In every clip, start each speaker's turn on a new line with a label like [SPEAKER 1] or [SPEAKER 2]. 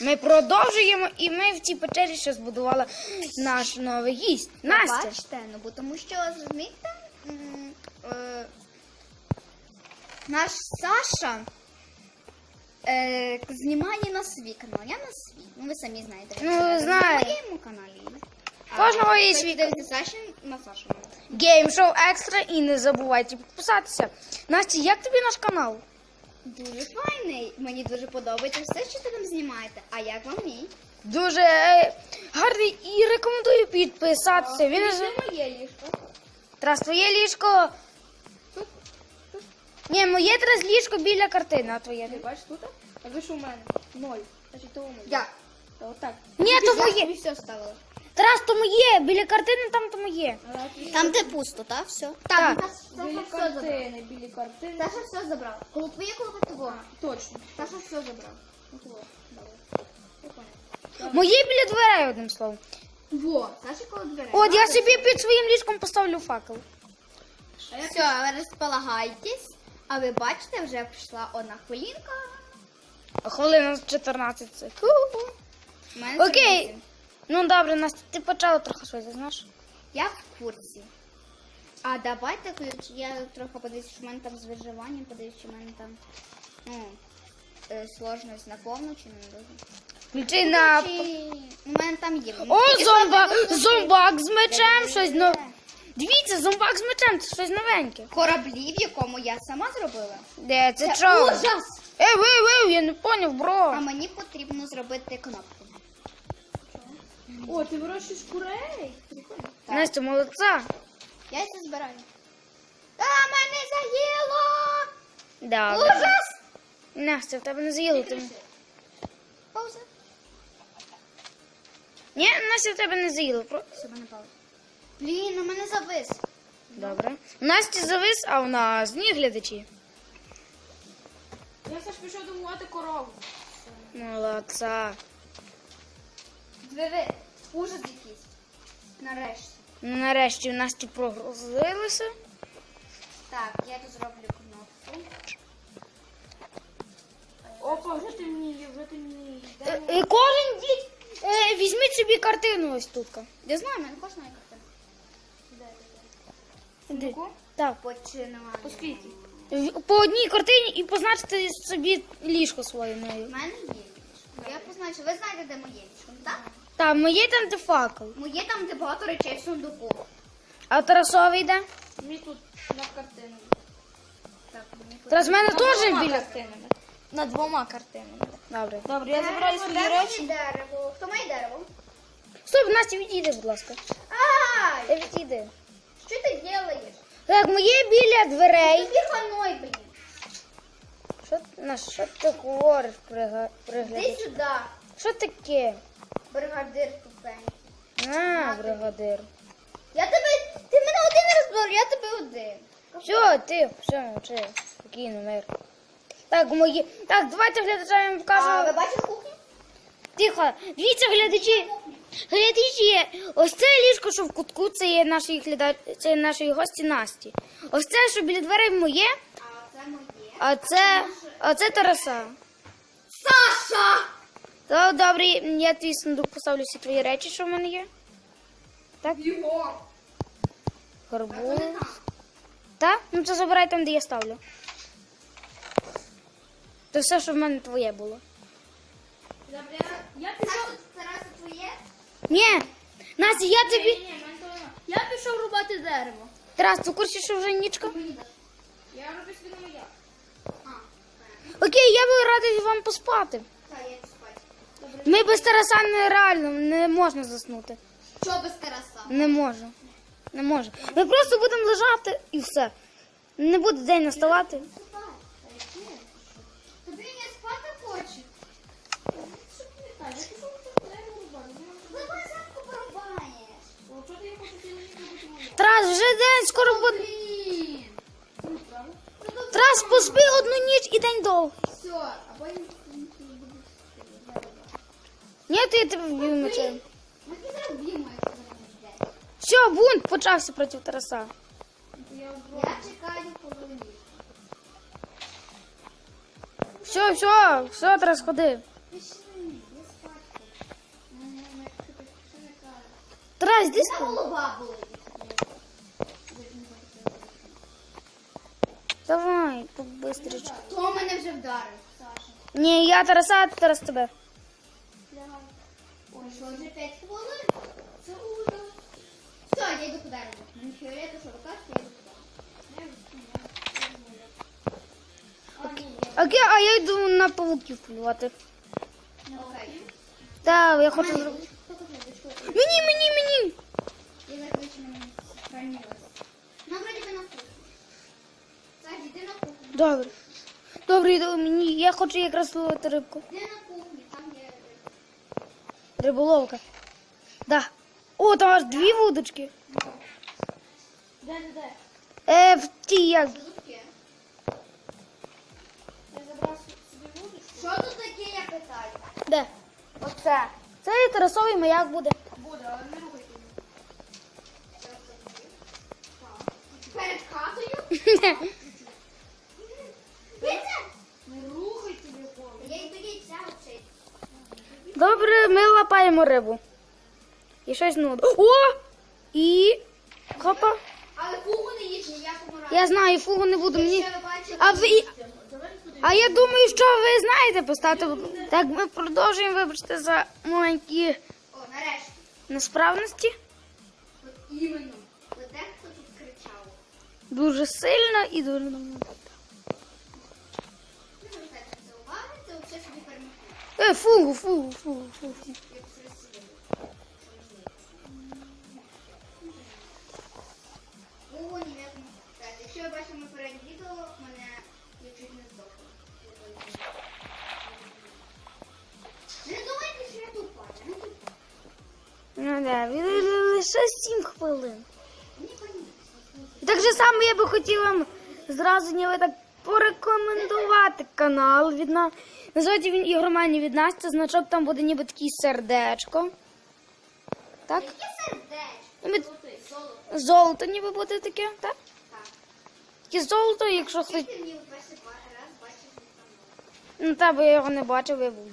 [SPEAKER 1] Ми продовжуємо, і ми в цій печері ще збудували наш новий гість. Настя.
[SPEAKER 2] Бачите, ну бо тому що розумієте, м, е, наш Саша е, знімає на свій канал. Я на свій. Ну ви самі знаєте.
[SPEAKER 1] Ну, знаю.
[SPEAKER 2] На моєму каналі.
[SPEAKER 1] Кожного є
[SPEAKER 2] хтось
[SPEAKER 1] свій
[SPEAKER 2] дивиться Саші на Сашу.
[SPEAKER 1] Геймшоу екстра і не забувайте підписатися. Настя, як тобі наш канал?
[SPEAKER 2] Дуже файний. Мені дуже подобається все, що ти там знімаєте. А як вам мій?
[SPEAKER 1] Дуже е, гарний і рекомендую підписатися. Він ж
[SPEAKER 2] моє ліжко.
[SPEAKER 1] Тарас, твоє ліжко. Ні, моє зараз ліжко біля картини, а твоє.
[SPEAKER 3] Ти бачиш тут? А ви що у мене? Ноль. Значить, то у мене.
[SPEAKER 2] Я.
[SPEAKER 3] Та отак.
[SPEAKER 1] Ні, то моє.
[SPEAKER 2] тобі все ставила.
[SPEAKER 1] Тарас, то моє. Біля картини там то моє.
[SPEAKER 2] Там де пусто, так? Все.
[SPEAKER 1] Так.
[SPEAKER 2] Саша
[SPEAKER 3] Білі
[SPEAKER 2] все забрав.
[SPEAKER 3] картини, білі картини.
[SPEAKER 2] Саша все забрав. Коло твоє коло того.
[SPEAKER 3] Точно.
[SPEAKER 2] Саша все забрав.
[SPEAKER 3] Ну, того. Добре. Я.
[SPEAKER 1] Моє біля дверей, одним словом.
[SPEAKER 2] Во, Саша коло дверей.
[SPEAKER 1] От я собі під своїм ліжком поставлю факел.
[SPEAKER 2] Все, розполагайтесь. А ви бачите, вже прийшла одна хвилинка.
[SPEAKER 1] Хвилина 14 секунд.
[SPEAKER 2] У мене
[SPEAKER 1] Окей. Ну добре, Настя, ти почала трохи щось, знаєш?
[SPEAKER 2] Я в курсі. А давайте ключ. Я трохи подивлюсь, що в мене там з виживанням, подивлюсь, що в мене там ну, е, сложність на повну чи не дуже.
[SPEAKER 1] Включи на.
[SPEAKER 2] Чи... У мене там є.
[SPEAKER 1] О, зомба...
[SPEAKER 2] ви
[SPEAKER 1] зомбак з мечем,
[SPEAKER 2] Де?
[SPEAKER 1] щось нове. Дивіться, зомбак з мечем, це щось новеньке.
[SPEAKER 2] Кораблі, в якому я сама зробила.
[SPEAKER 1] Де це
[SPEAKER 2] Це
[SPEAKER 1] що?
[SPEAKER 2] ужас!
[SPEAKER 1] Ей, вей, вей, я не поняв,
[SPEAKER 2] А мені потрібно зробити кнопку.
[SPEAKER 3] О, ти вирощуєш курей? Прикольно.
[SPEAKER 1] Настя, молодця.
[SPEAKER 2] Я це збираю. Та мене заїло!
[SPEAKER 1] Да.
[SPEAKER 2] Ужас!
[SPEAKER 1] Настя, в тебе не з'їло. Ти...
[SPEAKER 2] Пауза.
[SPEAKER 1] Ні, Настя, в тебе не з'їло. Про...
[SPEAKER 2] Все, мене пауза. Блін, у мене завис.
[SPEAKER 1] Добре. У Насті завис, а у нас ні глядачі.
[SPEAKER 3] Я Саш пішов домувати корову.
[SPEAKER 1] Молодця.
[SPEAKER 2] Диви, ужас якийсь. Нарешті.
[SPEAKER 1] Ну, Нарешті в Насті прогрузилися.
[SPEAKER 2] Так, я тут зроблю кнопку.
[SPEAKER 3] Опа, вже темніє, вже темніє.
[SPEAKER 1] Е, е, Кожен діть, е, візьміть собі картину ось тут.
[SPEAKER 2] Я знаю, мене кожна є
[SPEAKER 1] Так. По одній картині і позначте собі ліжко своє нею.
[SPEAKER 2] У мене є ліжко. Я позначу. Ви знаєте, де моє ліжко, так?
[SPEAKER 1] Так, моє там де факел.
[SPEAKER 2] Моє там, де багато речей в сундуку.
[SPEAKER 1] А Тарасовий де?
[SPEAKER 3] Мені тут над картинами.
[SPEAKER 2] Так, мені
[SPEAKER 1] Тарас в мене теж біля.
[SPEAKER 3] картинами. Над двома картинами.
[SPEAKER 1] Добре.
[SPEAKER 3] Добре, я забираю свої
[SPEAKER 2] Дерево,
[SPEAKER 3] речі.
[SPEAKER 2] Дерево. Хто має дерево?
[SPEAKER 1] Стоп, Настя, відійди, будь ласка.
[SPEAKER 2] Ай!
[SPEAKER 1] Ти відійди.
[SPEAKER 2] Що ти робиш?
[SPEAKER 1] Так, моє біля дверей.
[SPEAKER 2] Тобі ханой, блін.
[SPEAKER 1] Що, на що ти говориш, прига-
[SPEAKER 2] Іди
[SPEAKER 1] приглядач?
[SPEAKER 2] сюди,
[SPEAKER 1] Що таке?
[SPEAKER 2] бригадир тупенький.
[SPEAKER 1] На, бригадир.
[SPEAKER 2] Я тебе. Ти мене один раз бор, я тебе один.
[SPEAKER 1] Все, ти, все, мовчи. Спокійно, мир. Так, мої. Так, давайте глядачам покажу.
[SPEAKER 2] А ви бачите кухню?
[SPEAKER 1] Тихо, дивіться, глядачі. Глядачі, ось це ліжко, що в кутку, це є наші глядач, це є нашої гості Насті. Ось це, що біля дверей моє,
[SPEAKER 2] А це моє.
[SPEAKER 1] а це, а це Тараса.
[SPEAKER 2] Саша!
[SPEAKER 1] То добре, я твій сундук поставлю всі твої речі, що в мене є. Так?
[SPEAKER 2] Його.
[SPEAKER 1] Гарбуз. Так? Ну це забирай там, де я ставлю. Це все, що в мене твоє було.
[SPEAKER 3] Добре, я, пішов.
[SPEAKER 2] Раз твоє?
[SPEAKER 1] Ні, Настя, я тобі.
[SPEAKER 3] Я пішов рубати дерево.
[SPEAKER 1] Тарас, ти в курсі, що вже нічка?
[SPEAKER 3] Я роблю собі на моя.
[SPEAKER 1] Окей, я би радий вам поспати.
[SPEAKER 2] та я йду спати.
[SPEAKER 1] Ми без Тараса нереально, не можна заснути.
[SPEAKER 2] Що без Тараса?
[SPEAKER 1] Не можу. Не можу. Ми просто будемо лежати і все. Не буде день наставати.
[SPEAKER 2] Тобі не спати хоче.
[SPEAKER 3] Так, я пішов тут дерево рубати.
[SPEAKER 2] Давай завтра порубаєш.
[SPEAKER 3] О, що ти я хочу цілу ніч робити моя?
[SPEAKER 1] Тарас, вже день, скоро буде. Тарас, поспи одну ніч і день довгий.
[SPEAKER 2] Все, а потім
[SPEAKER 1] Ні, то я тебе вб'ю мечем. Все, бунт почався проти Тараса.
[SPEAKER 3] Я
[SPEAKER 2] чекаю половину.
[SPEAKER 1] Все, все, все, Тарас, ходи.
[SPEAKER 2] Пішли, я спати. Не, не, не, що ти- що не кажеш?
[SPEAKER 1] Тарас, йди
[SPEAKER 2] Та
[SPEAKER 1] спи.
[SPEAKER 2] голова болить.
[SPEAKER 1] Давай, побистріче.
[SPEAKER 2] Хто мене вже вдарив? Саша.
[SPEAKER 1] Ні, я Тараса, а Тарас тебе.
[SPEAKER 2] Ой, що вже 5 хвилин? Це ужас. Все, я йду робити. Мені фіолету, що кажете, я йду туди.
[SPEAKER 1] Окей, а я йду на павуків полювати.
[SPEAKER 2] Окей.
[SPEAKER 1] Так, я хочу зробити. Мені, мені, мені.
[SPEAKER 2] Я закричу на мене сохранилась. Ну, вроді би на кухню. Йди на кухню.
[SPEAKER 1] Добре. Добре, йду мені. Я хочу якраз ловити рибку.
[SPEAKER 2] Йди на кухню, там є...
[SPEAKER 1] Риболовка. Да. О, там аж дві вудочки.
[SPEAKER 3] Де, де, де?
[SPEAKER 1] Е, в тій як.
[SPEAKER 3] Я забрав собі вудочку.
[SPEAKER 2] Що тут таке, я питаю?
[SPEAKER 1] Де? Оце. Це і Тарасовий маяк буде.
[SPEAKER 3] Буде, але не рухайте.
[SPEAKER 2] Перед хатою? Яйця?
[SPEAKER 3] Не рухайте його.
[SPEAKER 2] Я йду яйця вчити.
[SPEAKER 1] Добре, ми лапаємо рибу. І щось ну. О! І. Хопа.
[SPEAKER 2] Але фугу не їж ніякому разі.
[SPEAKER 1] Я знаю, фугу не буду мені. А ви. А я думаю, що ви знаєте поставте. Так, ми продовжуємо, вибачте, за маленькі
[SPEAKER 2] О, нарешті.
[SPEAKER 1] несправності.
[SPEAKER 2] От іменно. От дехто тут кричав.
[SPEAKER 1] Дуже сильно і дуже давно. Е, фугу, фугу, фугу, фугу.
[SPEAKER 2] Не якщо ви бачите моє переднє відео, мене я чуть не здохла. Не думайте, що я тупа. Я не тупа.
[SPEAKER 1] Ну да, ви- лише 7 хвилин.
[SPEAKER 2] Мені понятно.
[SPEAKER 1] Так же само я би хотіла вам зразу ніби так порекомендувати канал від нас. Називається він ігромані від нас. Це значок там буде ніби такий сердечко. Так?
[SPEAKER 2] Яке сердечко?
[SPEAKER 1] Ніби
[SPEAKER 2] золото.
[SPEAKER 1] золото ніби буде таке, так?
[SPEAKER 2] Так.
[SPEAKER 1] Таке золото, якщо хоч. Ну та бо я його не бачив, я був.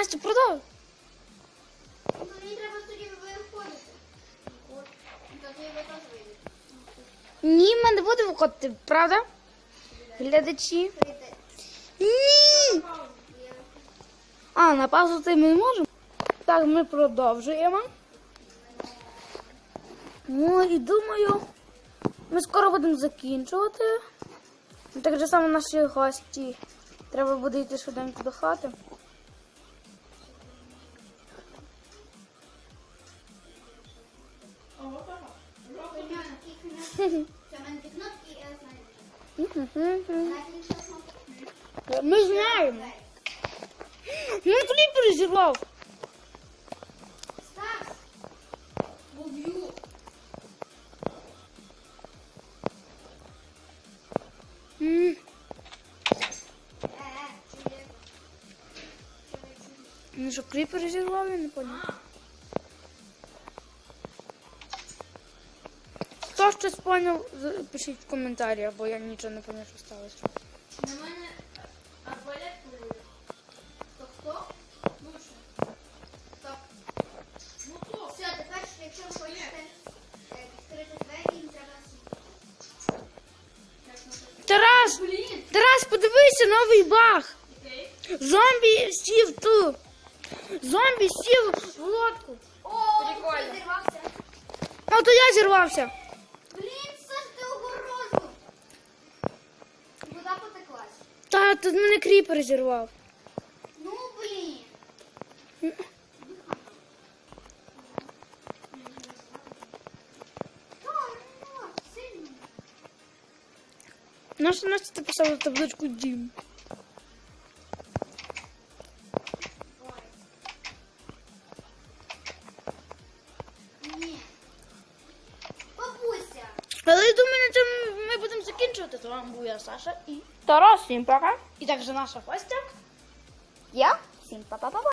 [SPEAKER 3] Настя,
[SPEAKER 1] продовжуй.
[SPEAKER 2] Мені треба тоді виходити. От. Тоді ви теж вийдете.
[SPEAKER 1] Ні, ми не будемо виходити, правда? Глядачі. Ні!
[SPEAKER 2] Я-
[SPEAKER 1] А, на паузу ми не можемо. Так, ми продовжуємо. Ну і думаю, ми скоро будемо закінчувати. Так же само наші гості. Треба буде йти швиденько до хати. Ми знаємо. Ну кліп перезірвав.
[SPEAKER 2] Стас!
[SPEAKER 1] Ну що, кліп перезірвав, я не поняв. Щось поняв, пишіть в коментарях, бо я нічого не пам'ятаю, що сталося.
[SPEAKER 3] На мене арбалет полює.
[SPEAKER 2] То хто?
[SPEAKER 3] Лучше.
[SPEAKER 2] Хто?
[SPEAKER 3] Ну то.
[SPEAKER 2] Все, тепер, якщо ви хочете е, відкрити двері, їм треба сі-
[SPEAKER 1] Тарас!
[SPEAKER 3] Блін.
[SPEAKER 1] Тарас, подивися, новий баг! Зомбі сів ту. Зомбі сів в лодку.
[SPEAKER 2] О,
[SPEAKER 3] Прикольно.
[SPEAKER 2] ти зірвався.
[SPEAKER 1] А то я зірвався. Та тут мене кріпер зірвав.
[SPEAKER 2] Ну, блін.
[SPEAKER 1] Наша Настя написала табличку дім. З вами був я Саша і,
[SPEAKER 3] Тарас, всім пока.
[SPEAKER 1] і також наша гостя.
[SPEAKER 2] Я? Всім па-па-па-па.